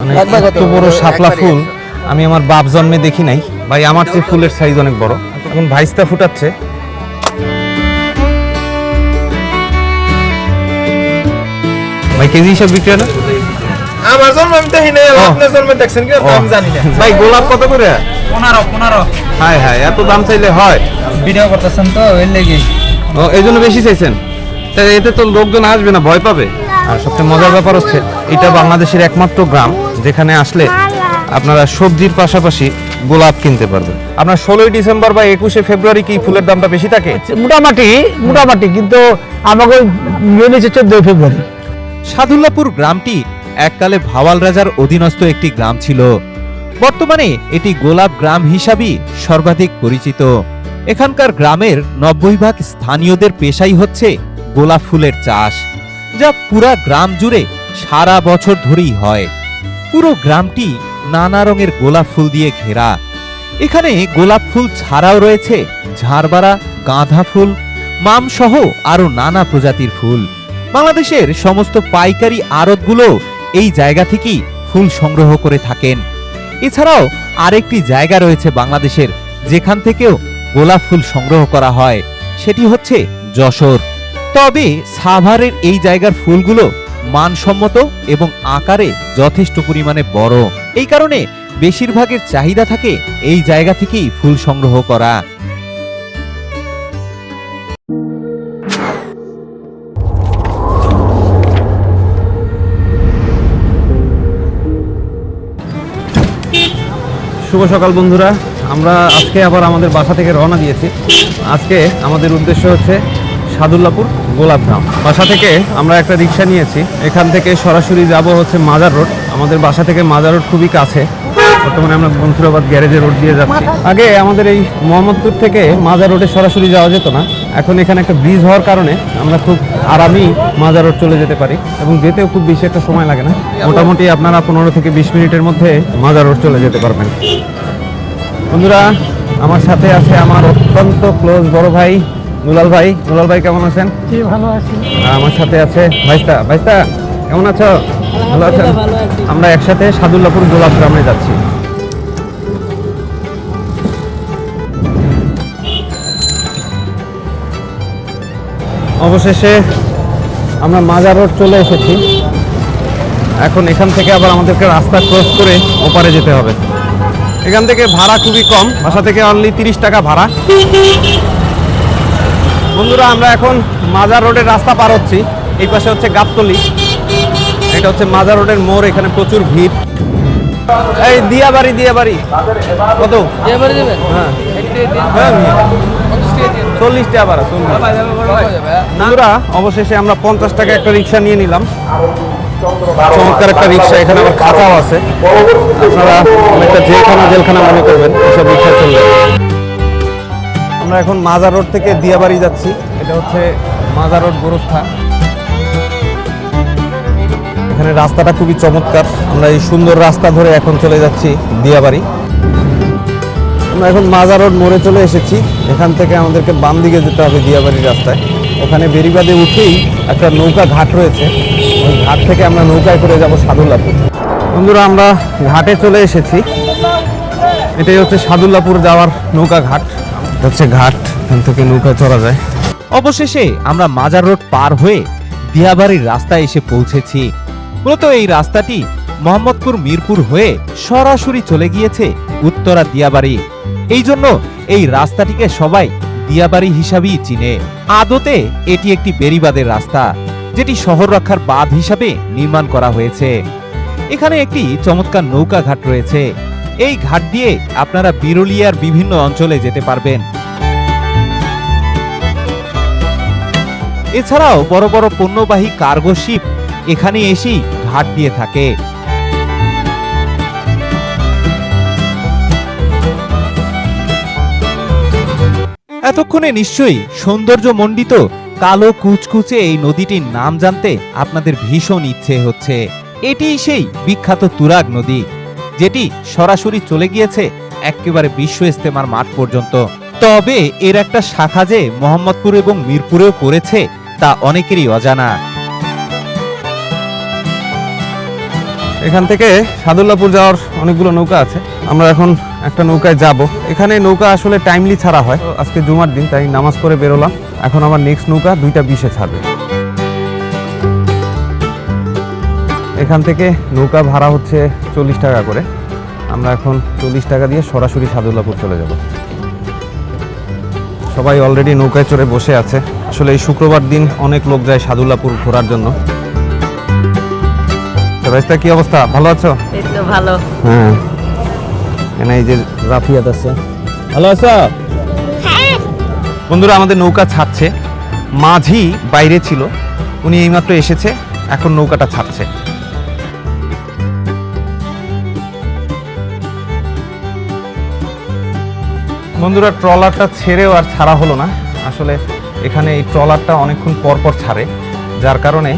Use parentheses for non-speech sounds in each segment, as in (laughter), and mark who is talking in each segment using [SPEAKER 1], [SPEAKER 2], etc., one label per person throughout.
[SPEAKER 1] মানে? এত বড় শাপলা ফুল আমি আমার বাপ জন্মে দেখি নাই। ভাই আমার চেয়ে ফুলের সাইজ অনেক বড়। এখন ভাইস্তা ফুটাচ্ছে। ভাই কেজি হিসাব বিক্রি না?
[SPEAKER 2] আমার জন্ম আমি দেখি নাই আপনার জন্মে দেখছেন কি আমি জানি না।
[SPEAKER 1] ভাই গোলাপ কত করে?
[SPEAKER 3] পনেরো পনেরো।
[SPEAKER 1] এত দাম চাইলে হয়।
[SPEAKER 3] ভিডিও করতেছেন তো এর লেগে
[SPEAKER 1] ও এই জন্য বেশি চাইছেন? এতে তো লোকজন আসবে না ভয় পাবে। আর সবচেয়ে মজার ব্যাপার হচ্ছে এটা বাংলাদেশের একমাত্র গ্রাম যেখানে আসলে আপনারা সবজির পাশাপাশি গোলাপ কিনতে পারবেন। আপনার ষোলোই ডিসেম্বর বা একুশে ফেব্রুয়ারি কি ফুলের দামটা বেশি থাকে?
[SPEAKER 4] মোটামুটি মোটামুটি কিন্তু আমাকে মেনেছে চোদ্দই ফেব্রুয়ারি।
[SPEAKER 5] সাদুল্লাপুর গ্রামটি এককালে ভাওয়াল রাজার অধীনস্থ একটি গ্রাম ছিল। বর্তমানে এটি গোলাপ গ্রাম হিসাবেই সর্বাধিক পরিচিত। এখানকার গ্রামের নব্বই ভাগ স্থানীয়দের পেশাই হচ্ছে গোলাপ ফুলের চাষ। যা পুরা গ্রাম জুড়ে সারা বছর ধরেই হয়। পুরো গ্রামটি নানা রঙের গোলাপ ফুল দিয়ে ঘেরা। এখানে গোলাপ ফুল ছাড়াও রয়েছে ঝাড়বাড়া গাঁধা ফুল মাম সহ আরও নানা প্রজাতির ফুল। বাংলাদেশের সমস্ত পাইকারি আড়তগুলো এই জায়গা থেকেই ফুল সংগ্রহ করে থাকেন। এছাড়াও আরেকটি জায়গা রয়েছে বাংলাদেশের, যেখান থেকেও গোলাপ ফুল সংগ্রহ করা হয়। সেটি হচ্ছে যশোর। তবে সাভারের এই জায়গার ফুলগুলো মানসম্মত এবং আকারে যথেষ্ট পরিমাণে বড়। এই কারণে বেশিরভাগের চাহিদা থাকে এই জায়গা থেকেই ফুল সংগ্রহ করা।
[SPEAKER 1] শুভ সকাল বন্ধুরা। আমরা আজকে আবার আমাদের বাসা থেকে রওনা দিয়েছি। আজকে আমাদের উদ্দেশ্য হচ্ছে সাদুল্লাপুর গোলাপগ্রাম বাসা থেকে আমরা একটা রিক্সা নিয়েছি। এখান থেকে সরাসরি যাব হচ্ছে মাজার রোড। আমাদের বাসা থেকে মাজার রোড খুবই কাছে। বর্তমানে আমরা বংশুরাবাদ গ্যারেজের রোড দিয়ে যাচ্ছি। আগে আমাদের এই মোহাম্মদপুর থেকে মাজার রোডে সরাসরি যাওয়া যেত না। এখন এখানে একটা ব্রিজ হওয়ার কারণে আমরা খুব আরামেই মাজার রোড চলে যেতে পারি এবং যেতেও খুব বেশি একটা সময় লাগে না। মোটামুটি আপনারা পনেরো থেকে বিশ মিনিটের মধ্যে মাজার রোড চলে যেতে পারবেন। বন্ধুরা, আমার সাথে আছে আমার অত্যন্ত ক্লোজ বড় ভাই দুলাল ভাই দুলাল ভাই কেমন আছেন?
[SPEAKER 4] জি ভালো আছি।
[SPEAKER 1] আমার সাথে আছে ভাইস্তা। ভাইস্তা কেমন আছো? ভালো আছেন? আমরা একসাথে সাদুল্লাপুর গোলাপ গ্রামে যাচ্ছি। অবশেষে আমরা মাজার রোড চলে এসেছি। এখন এখান থেকে আবার আমাদেরকে রাস্তা ক্রস করে ওপারে যেতে হবে। এখান থেকে ভাড়া খুবই কম। বাসা থেকে অনলি তিরিশ টাকা ভাড়া। বন্ধুরা আমরা এখন মাজার রোডের রাস্তা পার হচ্ছি। এই পাশে হচ্ছে গাবতলি। এটা হচ্ছে মাজার রোডের মোড় এখানে প্রচুর ভিড়। এই দিয়া বাড়ি দিয়া বাড়ি কত হ্যাঁ। হ্যাঁ, চল্লিশ। টাকা ভাড়া চল্লিশ বন্ধুরা অবশেষে আমরা পঞ্চাশ টাকা একটা রিক্সা নিয়ে নিলাম। চমৎকার একটা রিক্সা এখানে আবার খাঁচাও আছে। আপনারা অনেকটা জেলখানা জেলখানা মনে করবেন এসব রিক্সা চলবে। আমরা এখন মাজার রোড থেকে দিয়াবাড়ি যাচ্ছি। এটা হচ্ছে মাজার রোড গোরস্থা। এখানে রাস্তাটা খুবই চমৎকার। আমরা এই সুন্দর রাস্তা ধরে এখন চলে যাচ্ছি দিয়াবাড়ি। আমরা এখন মাজার রোড মোড়ে চলে এসেছি। এখান থেকে আমাদেরকে বাম দিকে যেতে হবে দিয়াবাড়ির রাস্তায়। ওখানে বেরিবাদে উঠেই একটা নৌকা ঘাট রয়েছে। ওই ঘাট থেকে আমরা নৌকায় করে যাব সাদুল্লাপুর। বন্ধুরা, আমরা ঘাটে চলে এসেছি। এটাই হচ্ছে সাদুল্লাপুর যাওয়ার নৌকা ঘাট। হচ্ছে ঘাট, এখান থেকে নৌকা চড়া যায়।
[SPEAKER 5] অবশেষে আমরা মাজার রোড পার হয়ে দিয়াবাড়ির রাস্তায় এসে পৌঁছেছি। মূলত এই রাস্তাটি মোহাম্মদপুর মিরপুর হয়ে সরাসরি চলে গিয়েছে উত্তরা দিয়াবাড়ি। এই জন্য এই রাস্তাটিকে সবাই দিয়াবাড়ি হিসাবেই চিনে। আদতে এটি একটি বেরিবাদের রাস্তা, যেটি শহর রক্ষার বাঁধ হিসাবে নির্মাণ করা হয়েছে। এখানে একটি চমৎকার নৌকা ঘাট রয়েছে। এই ঘাট দিয়ে আপনারা বিরুলিয়ার বিভিন্ন অঞ্চলে যেতে পারবেন। এছাড়াও বড় বড় পণ্যবাহী কার্গো শিপ এখানে এসেই ঘাট দিয়ে থাকে। এতক্ষণে নিশ্চয়ই সৌন্দর্য মণ্ডিত কালো কুচকুচে এই নদীটির নাম জানতে আপনাদের ভীষণ ইচ্ছে হচ্ছে। এটিই সেই বিখ্যাত তুরাগ নদী, যেটি সরাসরি চলে গিয়েছে একেবারে বিশ্ব ইস্তেমার মাঠ পর্যন্ত। তবে এর একটা শাখা যে মোহাম্মদপুর এবং মিরপুরেও পড়েছে তা অনেকেরই অজানা।
[SPEAKER 1] এখান থেকে সাদুল্লাপুর যাওয়ার অনেকগুলো নৌকা আছে। আমরা এখন একটা নৌকায় যাব। এখানে নৌকা আসলে টাইমলি ছাড়া হয়। আজকে জুমার দিন, তাই নামাজ পড়ে বেরোলাম। এখন আমার নেক্সট নৌকা দুইটা বিশে ছাড়বে। এখান থেকে নৌকা ভাড়া হচ্ছে চল্লিশ টাকা করে। আমরা এখন চল্লিশ টাকা দিয়ে সরাসরি সাদুল্লাপুর চলে যাব। সবাই অলরেডি নৌকায় চড়ে বসে আছে। আসলে এই শুক্রবার দিন অনেক লোক যায় সাদুল্লাপুর ঘোরার জন্য। তো রাস্তা কি অবস্থা? ভালো আছো?
[SPEAKER 6] এই তো ভালো।
[SPEAKER 1] হ্যাঁ। এখানে এই যে রাফিয়াত আছে। ভালো আছো? বন্ধুরা আমাদের নৌকা ছাড়ছে। মাঝি বাইরে ছিল। উনি এইমাত্র এসেছে এখন নৌকাটা ছাড়ছে। বন্ধুরা, ট্রলারটা ছেড়েও আর ছাড়া হলো না। আসলে এখানে এই ট্রলারটা অনেকক্ষণ পরপর পর ছাড়ে, যার কারণে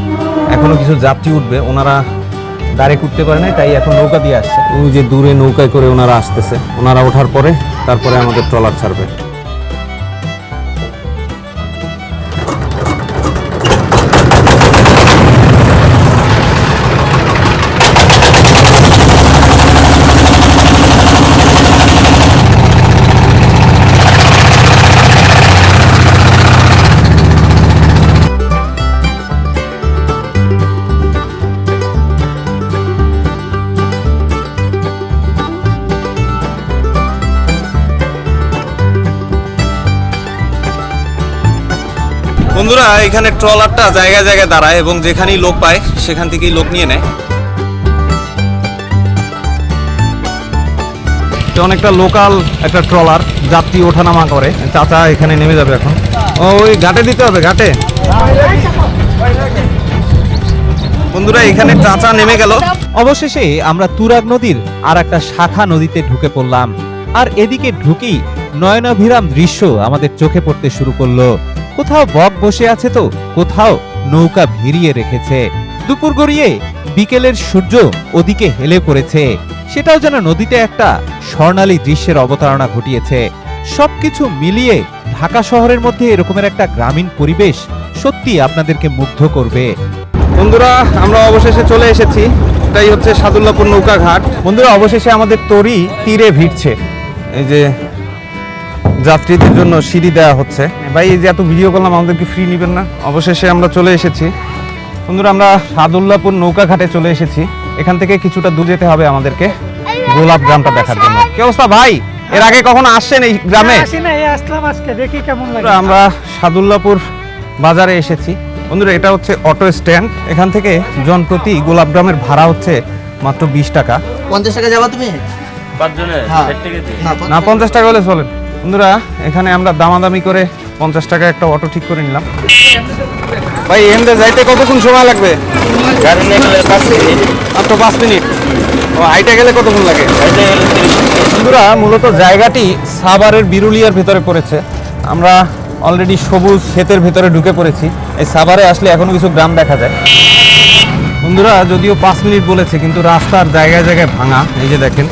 [SPEAKER 1] এখনও কিছু যাত্রী উঠবে। ওনারা ডাইরেক্ট উঠতে পারে না তাই এখন নৌকা দিয়ে আসছে। ওই যে দূরে নৌকায় করে ওনারা আসতেছে। ওনারা ওঠার পরে তারপরে আমাদের ট্রলার ছাড়বে। বন্ধুরা এখানে ট্রলারটা জায়গায় জায়গায় দাঁড়ায় এবং যেখানেই লোক পায় সেখান থেকেই লোক নিয়ে নেয়। অনেকটা লোকাল একটা ট্রলার যাত্রী ওঠানামা করে। চাচা এখানে নেমে যাবে এখন। ওই ঘাটে দিতে হবে ঘাটে? বন্ধুরা এখানে চাচা নেমে গেল।
[SPEAKER 5] অবশেষে আমরা তুরাগ নদীর আর একটা শাখা নদীতে ঢুকে পড়লাম। আর এদিকে ঢুকেই নয়নাভিরাম দৃশ্য আমাদের চোখে পড়তে শুরু করল। কোথাও বক বসে আছে তো, কোথাও নৌকা ভিড়িয়ে রেখেছে। দুপুর গড়িয়ে বিকেলের সূর্য ওদিকে হেলে পড়েছে। সেটাও যেন নদীতে একটা স্বর্ণালী দৃশ্যের অবতারণা ঘটিয়েছে। সবকিছু মিলিয়ে ঢাকা শহরের মধ্যে এরকমের একটা গ্রামীণ পরিবেশ সত্যি আপনাদেরকে মুগ্ধ করবে।
[SPEAKER 1] বন্ধুরা, আমরা অবশেষে চলে এসেছি। এটাই হচ্ছে সাদুল্লাপুর নৌকা ঘাট বন্ধুরা, অবশেষে আমাদের তরি তীরে ভিড়ছে। এই যে যাত্রীদের জন্য সিঁড়ি দেওয়া হচ্ছে। ভাই এই যে এত ভিডিও করলাম আমাদেরকে ফ্রি নেবেন না। অবশেষে আমরা চলে এসেছি। বন্ধুরা আমরা সাদুল্লাপুর নৌকা ঘাটে চলে এসেছি। এখান থেকে কিছুটা দূর যেতে হবে আমাদেরকে গোলাপ গ্রামটা দেখার জন্য। কি অবস্থা ভাই? এর আগে কখনো আসছেন এই গ্রামে?
[SPEAKER 4] আসি না এই আসলাম আজকে দেখি কেমন লাগে।
[SPEAKER 1] আমরা সাদুল্লাপুর বাজারে এসেছি। বন্ধুরা এটা হচ্ছে অটো স্ট্যান্ড। এখান থেকে জনপ্রতি গোলাপগ্রামের ভাড়া হচ্ছে মাত্র বিশ টাকা।
[SPEAKER 3] পঞ্চাশ টাকা যাবা তুমি?
[SPEAKER 1] না পঞ্চাশ টাকা হলে চলেন। বন্ধুরা, এখানে আমরা দামাদামি করে পঞ্চাশ টাকা একটা অটো ঠিক করে নিলাম। ভাই এমদে যাইতে কতক্ষণ সময় লাগবে? মাত্র পাঁচ মিনিট। ও, হাইটে গেলে কতক্ষণ লাগে? বন্ধুরা, মূলত জায়গাটি সাভারের বিরুলিয়ার ভেতরে পড়েছে। আমরা অলরেডি সবুজ ক্ষেতের ভেতরে ঢুকে পড়েছি। এই সাভারে আসলে এখনও কিছু গ্রাম দেখা যায়। বন্ধুরা, যদিও পাঁচ মিনিট বলেছে, কিন্তু রাস্তার জায়গায় জায়গায় ভাঙা, এই যে দেখেন।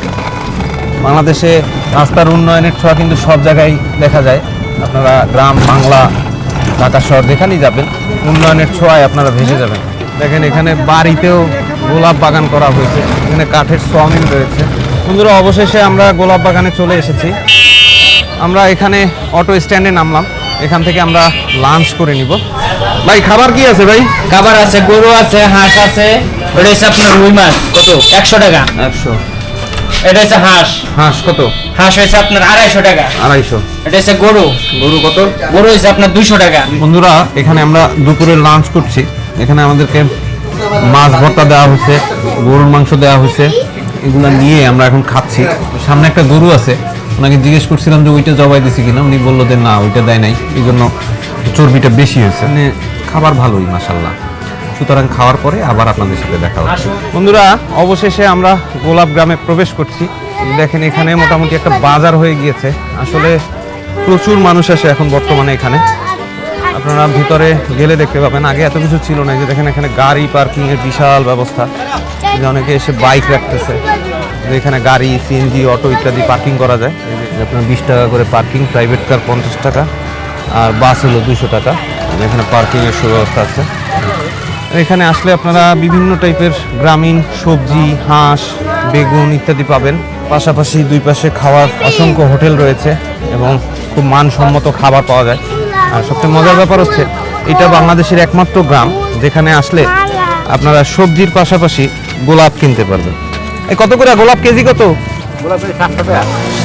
[SPEAKER 1] বাংলাদেশে রাস্তার উন্নয়নের ছোঁয়া কিন্তু সব জায়গায় দেখা যায়। আপনারা গ্রাম বাংলা ঢাকা শহর যেখানেই যাবেন উন্নয়নের ছোঁয়ায় আপনারা ভেসে যাবেন। দেখেন এখানে বাড়িতেও গোলাপ বাগান করা হয়েছে এখানে কাঠের সোয়ামিল রয়েছে। বন্ধুরা অবশেষে আমরা গোলাপ বাগানে চলে এসেছি। আমরা এখানে অটো স্ট্যান্ডে নামলাম এখান থেকে আমরা লাঞ্চ করে নিব। ভাই খাবার কি আছে ভাই?
[SPEAKER 3] খাবার আছে গরু আছে হাঁস আছে ওটা রুই মাছ। কত? একশো টাকা।
[SPEAKER 1] একশো।
[SPEAKER 3] এটা হচ্ছে হাঁস।
[SPEAKER 1] হাঁস কত?
[SPEAKER 3] হাঁস হয়েছে আপনার আড়াইশো টাকা।
[SPEAKER 1] আড়াইশো।
[SPEAKER 3] এটা হচ্ছে গরু।
[SPEAKER 1] গরু কত?
[SPEAKER 3] গরু হয়েছে আপনার দুইশো টাকা।
[SPEAKER 1] বন্ধুরা এখানে আমরা দুপুরে লাঞ্চ করছি। এখানে আমাদেরকে মাছ ভর্তা দেওয়া হয়েছে গরুর মাংস দেওয়া হয়েছে। এগুলো নিয়ে আমরা এখন খাচ্ছি। সামনে একটা গরু আছে। ওনাকে জিজ্ঞেস করছিলাম যে ওইটা জবাই দিছি কিনা। উনি বলল যে না ওইটা দেয় নাই। এই জন্য চর্বিটা বেশি হয়েছে। মানে খাবার ভালোই মাসাল্লাহ সুতরাং খাওয়ার পরে আবার আপনাদের সাথে দেখা হচ্ছে বন্ধুরা অবশেষে আমরা গোলাপ গ্রামে প্রবেশ করছি। দেখেন এখানে মোটামুটি একটা বাজার হয়ে গিয়েছে। আসলে প্রচুর মানুষ আসে এখন বর্তমানে এখানে। আপনারা ভিতরে গেলে দেখতে পাবেন। আগে এত কিছু ছিল না যে দেখেন এখানে গাড়ি পার্কিং এর বিশাল ব্যবস্থা। যে অনেকে এসে বাইক রাখতেছে। যে এখানে গাড়ি সিএনজি অটো ইত্যাদি পার্কিং করা যায়। আপনার বিশ টাকা করে পার্কিং প্রাইভেট কার পঞ্চাশ টাকা। আর বাস হলো দুশো টাকা। এখানে পার্কিংয়ের সুব্যবস্থা আছে। এখানে আসলে আপনারা বিভিন্ন টাইপের গ্রামীণ সবজি হাঁস বেগুন ইত্যাদি পাবেন। পাশাপাশি দুই পাশে খাওয়ার অসংখ্য হোটেল রয়েছে এবং খুব মানসম্মত খাবার পাওয়া যায়। আর সবচেয়ে মজার ব্যাপার হচ্ছে এটা বাংলাদেশের একমাত্র গ্রাম যেখানে আসলে আপনারা সবজির পাশাপাশি গোলাপ কিনতে পারবেন। এই কত করে? গোলাপ কেজি কত?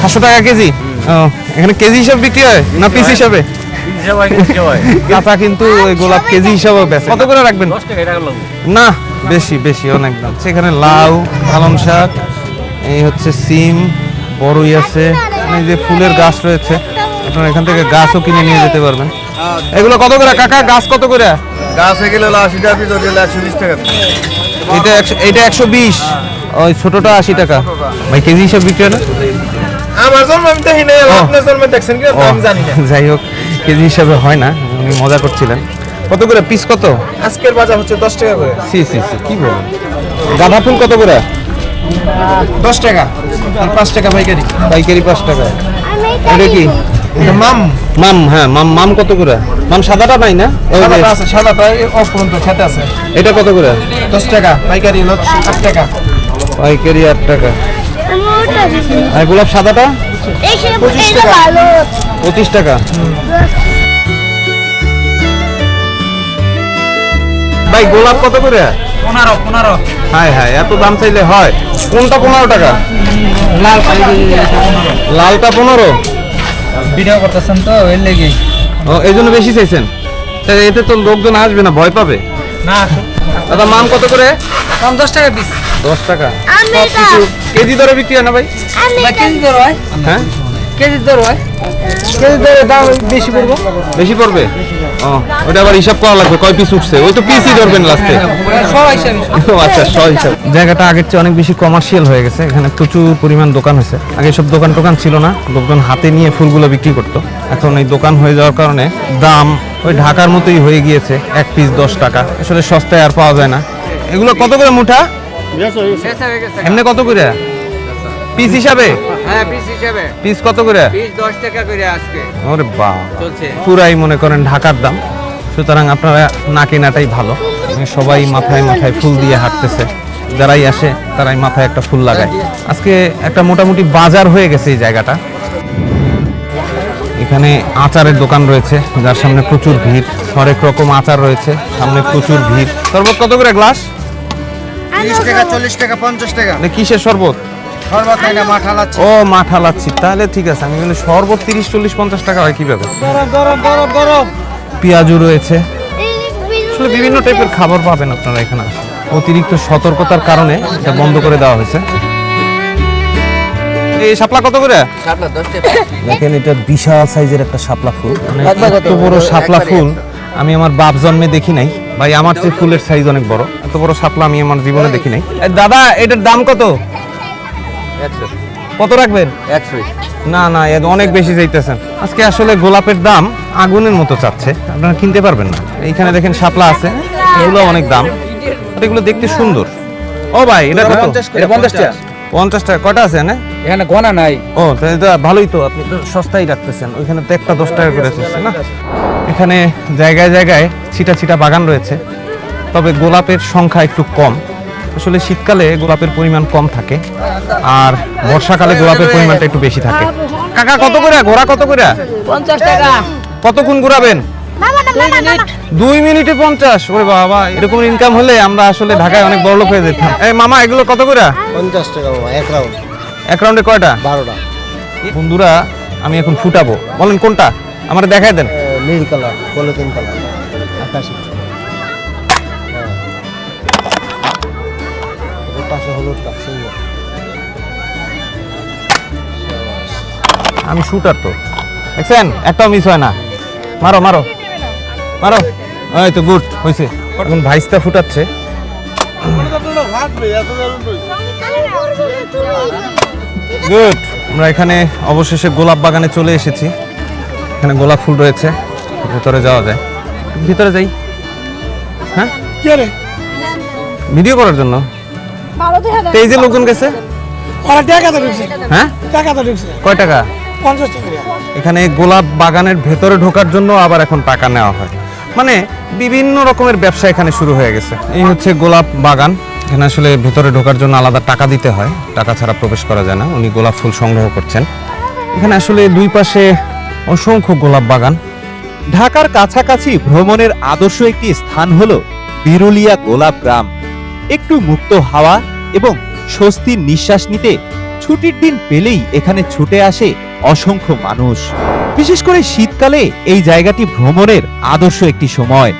[SPEAKER 1] সাতশো টাকা। কেজি? এখানে কেজি হিসাবে বিক্রি হয় না পিস হিসাবে? (laughs) কাঁচা কিন্তু ওই গোলাপ কেজি হিসাবে বেচে। কত করে রাখবেন? না বেশি বেশি অনেক দাম। সেখানে লাউ পালং শাক এই হচ্ছে সিম বড়ই আছে। এই যে ফুলের গাছ রয়েছে আপনারা এখান থেকে গাছও কিনে নিয়ে যেতে পারবেন। এগুলো কত করে কাকা? গাছ কত করে?
[SPEAKER 2] গাছ হয়ে গেলে আশি টাকা পিস ওটা একশো বিশ টাকা
[SPEAKER 1] এটা একশো এটা একশো বিশ। ওই ছোটটা আশি টাকা। ভাই কেজি হিসাব বিক্রি হয় না?
[SPEAKER 2] আমার জন্ম আমি দেখি নাই আপনার জন্ম দেখছেন কি আমি জানি না।
[SPEAKER 1] যাই হোক। কেজি হিসাবে হয় না উনি মজা করছিলেন। কত করে পিস কত?
[SPEAKER 2] আজকের বাজার হচ্ছে দশ টাকা করে।
[SPEAKER 1] সি সি সি কি বলেন? গাঁদা ফুল কত করে?
[SPEAKER 2] দশ টাকা। আর পাঁচ টাকা পাইকারি।
[SPEAKER 1] পাইকারি পাঁচ টাকা। এটা কি?
[SPEAKER 2] এটা মাম।
[SPEAKER 1] মাম হ্যাঁ মাম মাম কত করে? মাম সাদাটা নাই না? ওই যে,
[SPEAKER 2] সাদাটা আছে সাদাটা খেতে আছে।
[SPEAKER 1] এটা কত করে?
[SPEAKER 2] দশ টাকা পাইকারি হলো আট টাকা।
[SPEAKER 1] পাইকারি আট টাকা। আর গোলাপ সাদাটা?
[SPEAKER 2] পঁচিশ টাকা।
[SPEAKER 1] পঁচিশ টাকা। ভাই গোলাপ কত করে?
[SPEAKER 3] পনেরো পনেরো।
[SPEAKER 1] হাই হাই এত দাম চাইলে হয়। কোনটা পনেরো টাকা?
[SPEAKER 3] লাল
[SPEAKER 1] লালটা পনেরো?
[SPEAKER 3] ভিডিও করতেছেন তো এর লেগে
[SPEAKER 1] ও এই জন্য বেশি চাইছেন? এতে তো লোকজন আসবে না ভয় পাবে?
[SPEAKER 3] না
[SPEAKER 1] দাদা মাম কত করে?
[SPEAKER 3] পঞ্চাশ টাকা পিস।
[SPEAKER 1] দশ টাকা। কেজি দরে বিক্রি হয় না ভাই?
[SPEAKER 3] কেজি দর হয়।
[SPEAKER 1] হ্যাঁ?
[SPEAKER 3] কেজি দর হয়
[SPEAKER 4] কেজি দরে দাম বেশি পড়ব।
[SPEAKER 1] বেশি পড়বে? ও ওটা আবার হিসাব করা লাগবে কয় পিস উঠছে? ওই তো পিসই ধরবেন লাস্টে আচ্ছা সব হিসাব। জায়গাটা আগের চেয়ে অনেক বেশি কমার্শিয়াল হয়ে গেছে। এখানে প্রচুর পরিমাণ দোকান হয়েছে। আগে সব দোকান টোকান ছিল না। লোকজন হাতে নিয়ে ফুলগুলো বিক্রি করতো। এখন এই দোকান হয়ে যাওয়ার কারণে দাম ওই ঢাকার মতোই হয়ে গিয়েছে। এক পিস দশ টাকা। আসলে সস্তায় আর পাওয়া যায় না। এগুলো কত করে মুঠা?
[SPEAKER 3] হয়ে
[SPEAKER 1] এমনি কত করে? পিস হিসাবে?
[SPEAKER 3] হ্যাঁ পিস হিসাবে।
[SPEAKER 1] পিস কত করে?
[SPEAKER 3] পিস দশ টাকা করে আজকে।
[SPEAKER 1] ওরে বা
[SPEAKER 3] চলছে।
[SPEAKER 1] পুরাই মনে করেন ঢাকার দাম। সুতরাং আপনারা না কেনাটাই ভালো। সবাই মাথায় মাথায় ফুল দিয়ে হাঁটতেছে। যারাই আসে তারাই মাথায় একটা ফুল লাগায়। আজকে একটা মোটামুটি বাজার হয়ে গেছে এই জায়গাটা। এখানে আচারের দোকান রয়েছে যার সামনে প্রচুর ভিড়। হরেক রকম আচার রয়েছে সামনে প্রচুর ভিড়। শরবত কত করে গ্লাস?
[SPEAKER 2] তিরিশ টাকা চল্লিশ টাকা পঞ্চাশ টাকা।
[SPEAKER 1] মানে কিসের শরবত? ও মাঠা লাচ্ছি তাহলে ঠিক আছে আমি বলি শরবত তিরিশ চল্লিশ পঞ্চাশ টাকা হয় কীভাবে? পেঁয়াজু রয়েছে। আসলে বিভিন্ন টাইপের খাবার পাবেন আপনারা এখানে। অতিরিক্ত সতর্কতার কারণে এটা বন্ধ করে দেওয়া হয়েছে। এই শাপলা কত করে? দেখেন এটা বিশাল সাইজের একটা শাপলা ফুল। মানে এত বড় শাপলা ফুল আমি আমার বাপ জন্মে দেখি নাই। ভাই আমার চেয়ে ফুলের সাইজ অনেক বড়। এত বড় শাপলা আমি আমার জীবনে দেখি নাই। দাদা এটার দাম কত? কত রাখবেন? না না এ অনেক বেশি চাইতেছেন। আজকে আসলে গোলাপের দাম আগুনের মতো চাচ্ছে। আপনারা কিনতে পারবেন না। এইখানে দেখেন শাপলা আছে। এগুলো অনেক দাম। এগুলো দেখতে সুন্দর। ও ভাই এটা কত?
[SPEAKER 3] এটা পঞ্চাশ টাকা।
[SPEAKER 1] পঞ্চাশ টাকা। কটা আছে না?
[SPEAKER 3] এখানে গনা নাই।
[SPEAKER 1] ও তাহলে তো ভালোই তো। আপনি তো সস্তাই রাখতেছেন। ওইখানে তো একটা দশ টাকা করে চলছে না? এখানে জায়গায় জায়গায় ছিটা ছিটা বাগান রয়েছে। তবে গোলাপের সংখ্যা একটু কম। আসলে শীতকালে গোলাপের পরিমাণ কম থাকে আর বর্ষাকালে গোলাপের পরিমাণটা একটু বেশি থাকে। কাকা কত করে? ঘোড়া কত করে?
[SPEAKER 4] পঞ্চাশ টাকা।
[SPEAKER 1] কতক্ষণ ঘোরাবেন দুই মিনিটে পঞ্চাশ। ওরে বাবা এরকম ইনকাম হলে আমরা আসলে ঢাকায় অনেক বড় লোক হয়ে যেতাম। এই মামা এগুলো কত করে?
[SPEAKER 2] পঞ্চাশ টাকা বাবা এক রাউন্ড
[SPEAKER 1] এক রাউন্ডে কয়টা?
[SPEAKER 2] বারোটা।
[SPEAKER 1] বন্ধুরা আমি এখন ফুটাবো। বলেন কোনটা? আমার দেখায় দেন।
[SPEAKER 2] নীল কালার পলিথিন কালার আকাশি।
[SPEAKER 1] আমি শুটার তো। দেখছেন? একটাও মিস হয় না। মারো মারো। মারো। এই তো গুড হয়েছে এখন ভাইসটা ফুটাচ্ছে। গুড আমরা এখানে অবশেষে গোলাপ বাগানে চলে এসেছি। এখানে গোলাপ ফুল রয়েছে। ভিতরে যাওয়া যায়। ভিতরে যাই। হ্যাঁ? ভিডিও করার জন্য। এই যে লোকজন গেছে?
[SPEAKER 4] ওরা টাকা তো ঢুকছে।
[SPEAKER 1] হ্যাঁ?
[SPEAKER 4] টাকা তো ঢুকছে।
[SPEAKER 1] কয় টাকা?
[SPEAKER 4] পঞ্চাশ টাকা।
[SPEAKER 1] এখানে গোলাপ বাগানের ভেতরে ঢোকার জন্য আবার এখন টাকা নেওয়া হয়। মানে বিভিন্ন রকমের ব্যবসা এখানে শুরু হয়ে গেছে। এই হচ্ছে গোলাপ বাগান। এখানে আসলে ভেতরে ঢোকার জন্য আলাদা টাকা দিতে হয়। টাকা ছাড়া প্রবেশ করা যায় না। উনি গোলাপ ফুল সংগ্রহ করছেন। এখানে আসলে দুই পাশে অসংখ্য গোলাপ বাগান।
[SPEAKER 5] ঢাকার কাছাকাছি ভ্রমণের আদর্শ একটি স্থান হল বিরুলিয়া গোলাপ গ্রাম। একটু মুক্ত হাওয়া এবং স্বস্তির নিঃশ্বাস নিতে ছুটির দিন পেলেই এখানে ছুটে আসে অসংখ্য মানুষ। বিশেষ করে শীতকালে এই জায়গাটি ভ্রমণের আদর্শ একটি সময়।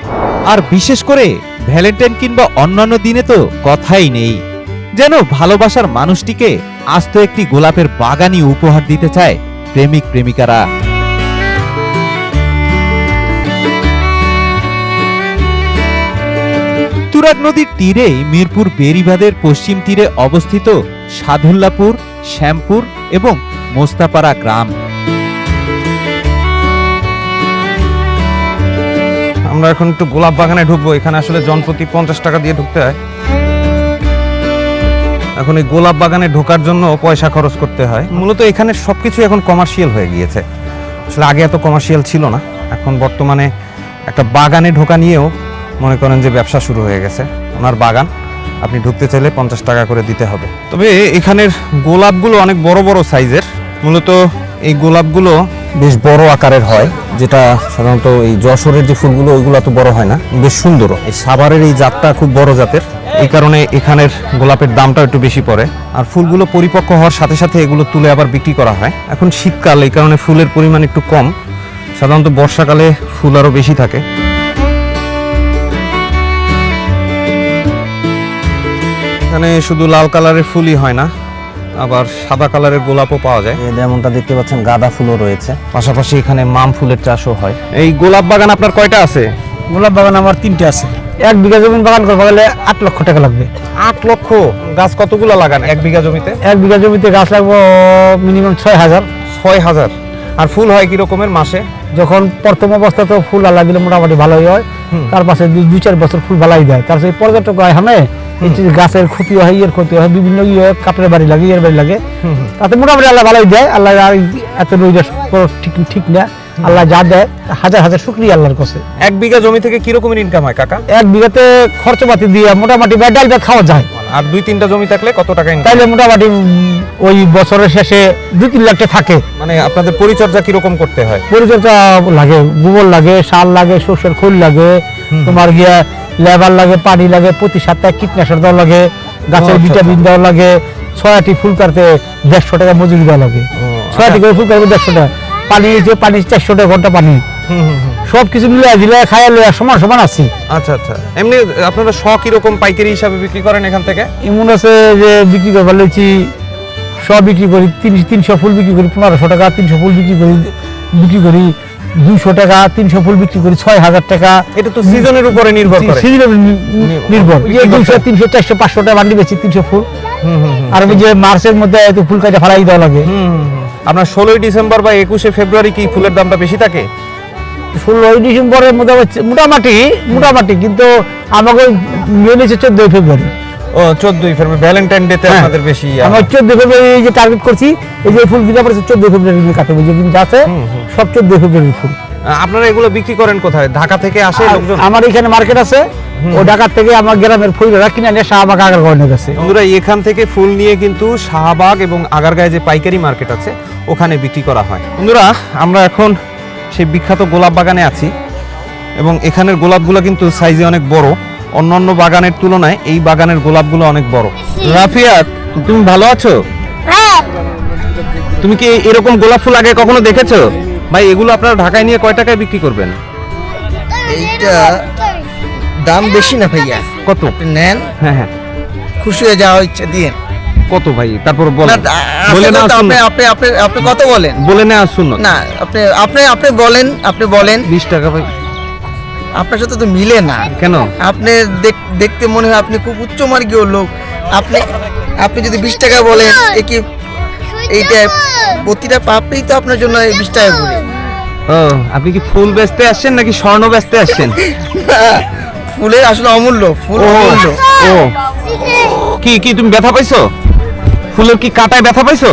[SPEAKER 5] আর বিশেষ করে ভ্যালেন্টাইন কিংবা অন্যান্য দিনে তো কথাই নেই। যেন ভালোবাসার মানুষটিকে আস্ত একটি গোলাপের বাগানই উপহার দিতে চায় প্রেমিক প্রেমিকারা তুরাগ নদীর তীরেই মিরপুর বেরিবাদের পশ্চিম তীরে অবস্থিত সাধুল্লাপুর, শ্যামপুর এবং মোস্তাপাড়া গ্রাম।
[SPEAKER 1] আমরা এখন একটু গোলাপ বাগানে ঢুকবো। এখানে আসলে জনপ্রতি পঞ্চাশ টাকা দিয়ে ঢুকতে হয়। এখন এই গোলাপ বাগানে ঢোকার জন্য পয়সা খরচ করতে হয়। মূলত এখানে সবকিছু এখন কমার্শিয়াল হয়ে গিয়েছে। আসলে আগে এত কমার্শিয়াল ছিল না। এখন বর্তমানে একটা বাগানে ঢোকা নিয়েও মনে করেন যে ব্যবসা শুরু হয়ে গেছে। ওনার বাগান, আপনি ঢুকতে চাইলে পঞ্চাশ টাকা করে দিতে হবে। তবে এখানের গোলাপগুলো অনেক বড় বড় সাইজের। মূলত এই গোলাপগুলো বেশ বড় আকারের হয়, যেটা সাধারণত এই যশোরের যে ফুলগুলো, ওইগুলো তো বড় হয় না, বেশ সুন্দর এই সাভারের এই জাতটা খুব বড় জাতের। এই কারণে এখানের গোলাপের দামটা একটু বেশি পড়ে। আর ফুলগুলো পরিপক্ক হওয়ার সাথে সাথে এগুলো তুলে আবার বিক্রি করা হয়। এখন শীতকাল, এই কারণে ফুলের পরিমাণ একটু কম। সাধারণত বর্ষাকালে ফুল আরও বেশি থাকে। এখানে শুধু লাল কালারের ফুলই হয় না আবার সাদা কালারের গোলাপও পাওয়া যায়। যেমনটা দেখতে পাচ্ছেন গাঁদা ফুলও রয়েছে। পাশাপাশি এখানে মাম ফুলের চাষও হয়। এই গোলাপ বাগান আপনার কয়টা আছে?
[SPEAKER 4] গোলাপ বাগান আমার তিনটে আছে। এক বিঘা জমি বাগান করতে গেলে আট লক্ষ টাকা লাগবে।
[SPEAKER 1] আট লক্ষ? গাছ কতগুলো লাগান এক বিঘা জমিতে?
[SPEAKER 4] এক বিঘা জমিতে গাছ লাগবে মিনিমাম ছয় হাজার।
[SPEAKER 1] ছয় হাজার। আর ফুল হয় কি রকমের মাসে?
[SPEAKER 4] যখন প্রথম অবস্থা তো ফুল আল্লাহ দিলে মোটামুটি ভালোই হয়। তার পাশে দুই দুই চার বছর ফুল ভালোই দেয়। তার সেই পর্যটক হয় হামে গাছের ক্ষতি হয় ইয়ের ক্ষতি হয় বিভিন্ন ইয়ে কাপড়ের বাড়ি লাগে ইয়ের বাড়ি লাগে। তাতে মোটামুটি আল্লাহ ভালোই দেয় আল্লাহ এত রইটা ঠিক ঠিক না। আল্লাহ যা দেয় হাজার হাজার শুক্রিয়া আল্লাহর কাছে।
[SPEAKER 1] এক বিঘা জমি থেকে কি রকমের ইনকাম হয় কাকা?
[SPEAKER 4] এক বিঘাতে খরচপাতি দিয়ে মোটামুটি ডাল ভাত খাওয়া যায়।
[SPEAKER 1] আর দুই তিনটা জমি থাকলে কত টাকা ইনকাম
[SPEAKER 4] তাইলে মোটামুটি ওই বছরের শেষে দুই তিন লাখ টাকা থাকে।
[SPEAKER 1] মানে আপনাদের পরিচর্যা কীরকম করতে হয়?
[SPEAKER 4] পরিচর্যা লাগে গোবর লাগে সার লাগে সর্ষের খোল লাগে। তোমার গিয়া লেবার লাগে পানি লাগে প্রতি সপ্তাহে কীটনাশক দেওয়া লাগে গাছের
[SPEAKER 1] আচ্ছা,
[SPEAKER 4] ভিটামিন দেওয়া লাগে ছয়টি ফুল কাটতে দেড়শো টাকা মজুরি দেওয়া লাগে। ছয়টি করে ফুল কাটবে দেড়শো টাকা। পানি যে পানি চারশো টাকা ঘণ্টা পানি। সব কিছু মিলে দিলে খাইয়া লইয়া সমান সমান আছি।
[SPEAKER 1] আচ্ছা আচ্ছা। এমনি আপনারা শ কীরকম পাইকারি হিসাবে বিক্রি করেন এখান থেকে?
[SPEAKER 4] এমন আছে যে বিক্রি করবার লইছি সব বিক্রি করি তিন তিনশো ফুল বিক্রি করি পনেরোশো টাকা তিনশো ফুল বিক্রি করি বিক্রি করি। দুইশো টাকা তিনশো ফুল বিক্রি করি ছয় হাজার টাকা।
[SPEAKER 1] এটা তো সিজনের উপরে নির্ভর করে।
[SPEAKER 4] সিজনের নির্ভর। দুইশো তিনশো চারশো পাঁচশো টাকা বান্ডি বেশি তিনশো ফুল। আর ওই যে মার্চের মধ্যে এত ফুল কাজে ফালাই দেওয়া লাগে।
[SPEAKER 1] আপনার ষোলোই ডিসেম্বর বা একুশে ফেব্রুয়ারি কি ফুলের দামটা বেশি থাকে?
[SPEAKER 4] ষোলোই ডিসেম্বরের মধ্যে হচ্ছে মোটামুটি মোটামুটি কিন্তু আমাকে মেনেছে চোদ্দই ফেব্রুয়ারি।
[SPEAKER 1] চোদ্দই ফেব্রুয়ারি ভ্যালেন্টাইন ডেতে। আপনাদের বেশি
[SPEAKER 4] আমার ফেব্রুয়ারি এই যে টার্গেট করছি এই যে ফুল কিনা পড়েছে চোদ্দ ফেব্রুয়ারি কাটবে যে দিন আছে সব চোদ্দ ফেব্রুয়ারি ফুল।
[SPEAKER 1] আপনারা এগুলো বিক্রি করেন কোথায়? ঢাকা থেকে আসে লোকজন?
[SPEAKER 4] আমার এখানে মার্কেট আছে ও ঢাকার থেকে আমার গ্রামের ফুলরা কিনে নিয়ে শাহবাগ আগার গেছে।
[SPEAKER 1] বন্ধুরা এখান থেকে ফুল নিয়ে কিন্তু শাহবাগ এবং আগারগাঁয়ে যে পাইকারি মার্কেট আছে ওখানে বিক্রি করা হয়। বন্ধুরা আমরা এখন সেই বিখ্যাত গোলাপ বাগানে আছি এবং এখানের গোলাপগুলো কিন্তু সাইজে অনেক বড়। অন্যান্য বাগানের তুলনায় এই বাগানের গোলাপগুলো অনেক বড়। রাফিয়াত তুমি ভালো আছো? তুমি কি এরকম গোলাপ ফুল আগে কখনো দেখেছ? ভাই এগুলো আপনারা ঢাকায় নিয়ে কয় টাকায় বিক্রি করবেন?
[SPEAKER 2] এইটা দাম বেশি না ভাইয়া।
[SPEAKER 1] কত?
[SPEAKER 2] নেন।
[SPEAKER 1] হ্যাঁ হ্যাঁ।
[SPEAKER 2] খুশি হয়ে যাওয়া ইচ্ছা দিয়ে
[SPEAKER 1] কত ভাই? তারপর বলেন। বলে না
[SPEAKER 2] আপনি আপনি আপনি আপনি কত বলেন?
[SPEAKER 1] বলে না শুন
[SPEAKER 2] না আপনি আপনি আপনি বলেন আপনি বলেন।
[SPEAKER 1] বিশ টাকা ভাই।
[SPEAKER 2] আপনার সাথে তো মিলে না।
[SPEAKER 1] কেন?
[SPEAKER 2] আপনি দেখ- দেখতে মনে হয় আপনি খুব উচ্চ মার্গীয় লোক। আপনি আপনি যদি বিশ টাকা বলেন এ কি এইটা প্রতিটা পাপড়ি তো আপনার জন্য এই বিশ টাকা করে।
[SPEAKER 1] ও আপনি কি ফুল বেচতে আসছেন নাকি স্বর্ণ বেচতে আসছেন? (laughs)
[SPEAKER 2] ফুলের আসলে অমূল্য ফুল
[SPEAKER 1] ও
[SPEAKER 2] অমূল্য।
[SPEAKER 1] ও। কি কি তুমি ব্যথা পাইছো? ফুলের কি কাটায় ব্যথা পাইছো?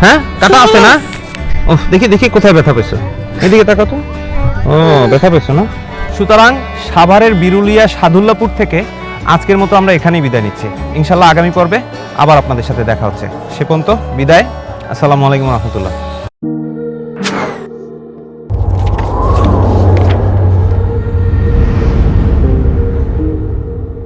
[SPEAKER 1] হ্যাঁ কাটা আছে না? (laughs) ও দেখি দেখি কোথায় ব্যথা পাইছো। এদিকে তাকাও তো। ও ব্যথা পাইছো না? সুতরাং সাভারের বিরুলিয়া সাদুল্লাপুর থেকে আজকের মতো আমরা এখানেই বিদায় নিচ্ছি। ইনশাল্লাহ আগামী পর্বে আবার আপনাদের সাথে দেখা হচ্ছে। সে পর্যন্ত বিদায়। আসসালামু আলাইকুম রহমতুল্লাহ।